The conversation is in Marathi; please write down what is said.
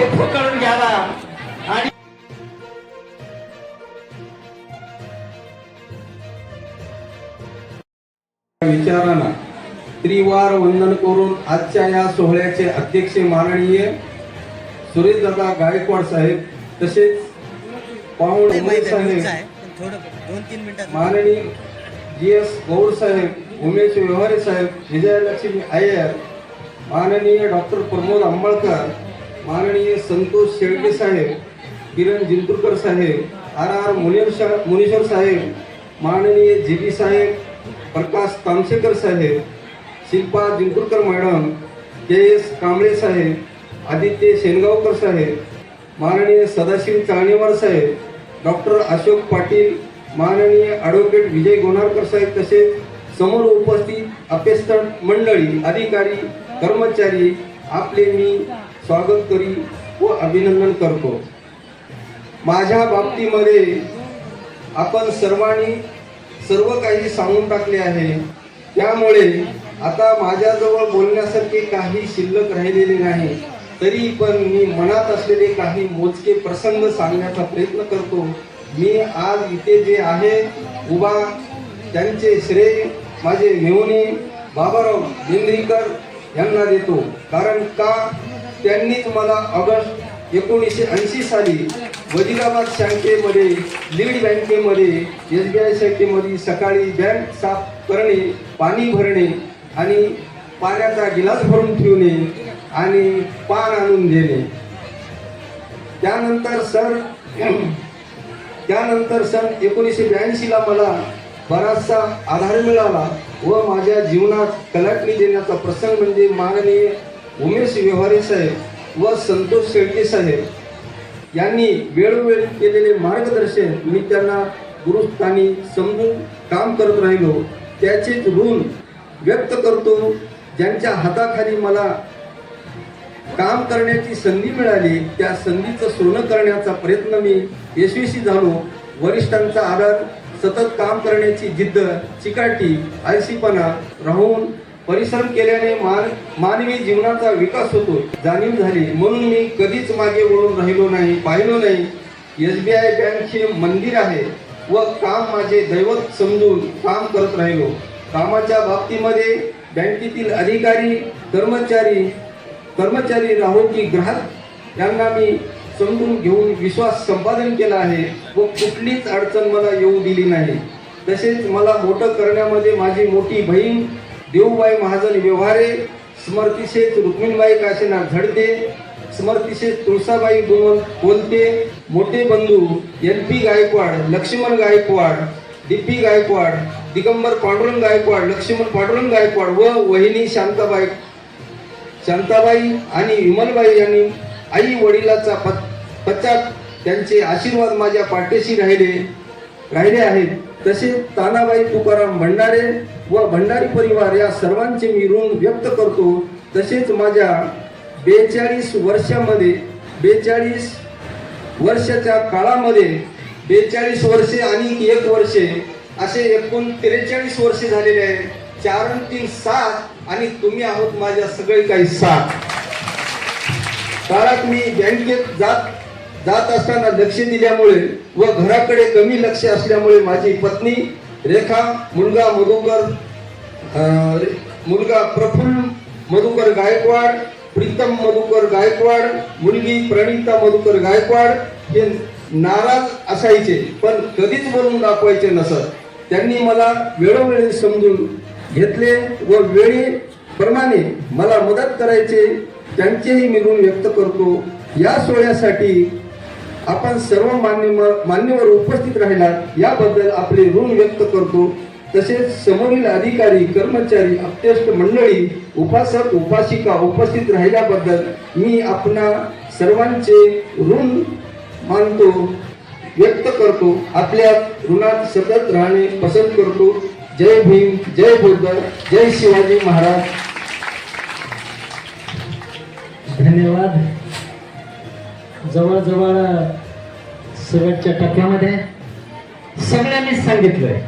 फोटो काढून घ्यावा. आणि विचारांना त्रिवार वंदन करून आजच्या या सोहळ्याचे अध्यक्ष माननीय सुरेशदादा गायकवाड साहेब तसेच पाहुणे साहेब माननीय जी एस गौड साहेब उमेश व्यवहारे साहेब विजयलक्ष्मी अय्यर माननीय डॉक्टर प्रमोद आंबळकर माननीय संतोष शेळके साहेब किरण जिंतूरकर साहेब आर आर मुनेश्वर मुनीश्वर साहेब माननीय जी बी साहेब प्रकाश तामसेकर साहेब Shilpa Jinturkar madam K S Kamble साहेब आदित्य शेनगावकर साहेब माननीय सदाशिव चाळणेवार साहेब डॉक्टर अशोक पाटील माननीय ॲडव्होकेट विजय गोनारकर साहेब तसेच समोर उपस्थित अभ्यस्त मंडळी अधिकारी कर्मचारी आपले मी स्वागत करी व अभिनंदन करतो. माझ्या बाबतीमध्ये आपण सर्वांनी सर्व काही सांगून टाकले आहे. त्यामुळे आता माझ्याजवळ बोलण्यासारखे काही शिल्लक राहिलेले नाही. तरी पण मी मनात असलेले काही मोजके प्रसंग सांगण्याचा प्रयत्न करतो. मी आज इथे जे आहे उभा त्यांचे श्रेय माझे मेहुणे बाबाराव बेंद्रीकर यांना देतो. कारण का? त्यांनीच मला ऑगस्ट एकोणीसशे ऐंशी साली वजिराबाद शाखेमध्ये लीड बँकेमध्ये एस बी आय शाखेमध्ये सकाळी बँक साफ करणे पाणी भरणे आणि पाण्याचा गिलास भरून ठेवणे आणि पान आणून देणे. त्यानंतर सर त्यानंतर सन एकोणीसशे ब्याऐंशीला मला बराचसा आधार मिळाला व माझ्या जीवनात कलाटणी देण्याचा प्रसंग म्हणजे माननीय उमेश व्यवहारे साहेब व संतोष शेळके साहेब यांनी वेळोवेळी केलेले मार्गदर्शन मी त्यांना गुरुस्थानी समजून काम करत राहिलो. त्याचेच ऋण व्यक्त करतो. ज्यांच्या हाताखाली मला काम करण्याची संधी मिळाली त्या संधीचं सोनं करण्याचा प्रयत्न मी यशस्वी झालो. वरिष्ठांचा आदर सतत काम करण्याची जिद्द चिकाटी आळशीपणा राहून परिश्रम केल्याने मान मानवी जीवनाचा विकास होतो जाणीव झाली. म्हणून मी कधीच मागे वळून राहिलो नाही पाहिलो नाही. एस बी आय बँकचे मंदिर आहे व काम माझे दैवत समजून काम करत राहिलो. कामाच्या बाबतीमध्ये बँकेतील अधिकारी कर्मचारी कर्मचारी राहो की ग्राहक यांना मी समजून घेऊन विश्वास संपादन केला आहे व कुठलीच अडचण मला येऊ दिली नाही. तसेच मला मोठं करण्यामध्ये माझी मोठी बहीण देऊबाई महाजन व्यवहारे स्मर्तिशेष रुक्मिणबाई काशीनाथ झडते स्मर्तिशेष तुळसाबाई गुणवंत बोलते मोठे बंधू N P Gaikwad Laxman Gaikwad D Gaikwad Digambar Pandurang Gaikwad Laxman Pandurang Gaikwad व वहिनी शांताबाई शांताबाई आणि विमलबाई यांनी आई वडिलाचा पत पश्चात त्यांचे आशीर्वाद माझ्या पाठीशी राहिले राहिले आहेत. तसेच तानाबाई तुकाराम भंडारे व भंडारी परिवार या सर्वांचे मी ऋण व्यक्त करतो. तसेच माझ्या बेचाळीस वर्षामध्ये बेचाळीस वर्षाच्या काळामध्ये बेचाळीस वर्षे आणि एक वर्षे असे एकूण त्रेचाळीस वर्षे झालेले आहेत चार आणि तीन सात आणि तुम्ही आहोत माझ्या सगळे काही सात. काळात मी बँकेत जात जात असताना लक्ष दिल्यामुळे व घराकडे कमी लक्ष असल्यामुळे माझी पत्नी रेखा मुलगा मधुकर रे- मुलगा प्रफुल्ल मधुकर गायकवाड प्रीतम मधुकर गायकवाड मुलगी प्रणिता मधुकर गायकवाड हे नाराज असायचे पण कधीच बोलून दाखवायचे नसत. त्यांनी मला वेळोवेळी समजून घेतले व वेळेप्रमाणे मला मदत करायचे त्यांचेही मी ऋण व्यक्त करतो. या सोहळ्यासाठी आपण सर्व मान्य मान्यवर उपस्थित राहिलात याबद्दल आपले ऋण व्यक्त करतो. तसेच समोरील अधिकारी कर्मचारी अत्यष्ट मंडळी उपासक उपासिका उपस्थित राहिल्याबद्दल मी आपणा सर्वांचे ऋण मानतो व्यक्त करतो. आपल्या ऋणात सतत राहणे पसंत करतो. जय भीम जय बुद्ध जय शिवाजी महाराज. धन्यवाद. जवळजवळ शेवटच्या टप्प्यामध्ये सगळ्यांनीच सांगितलंय.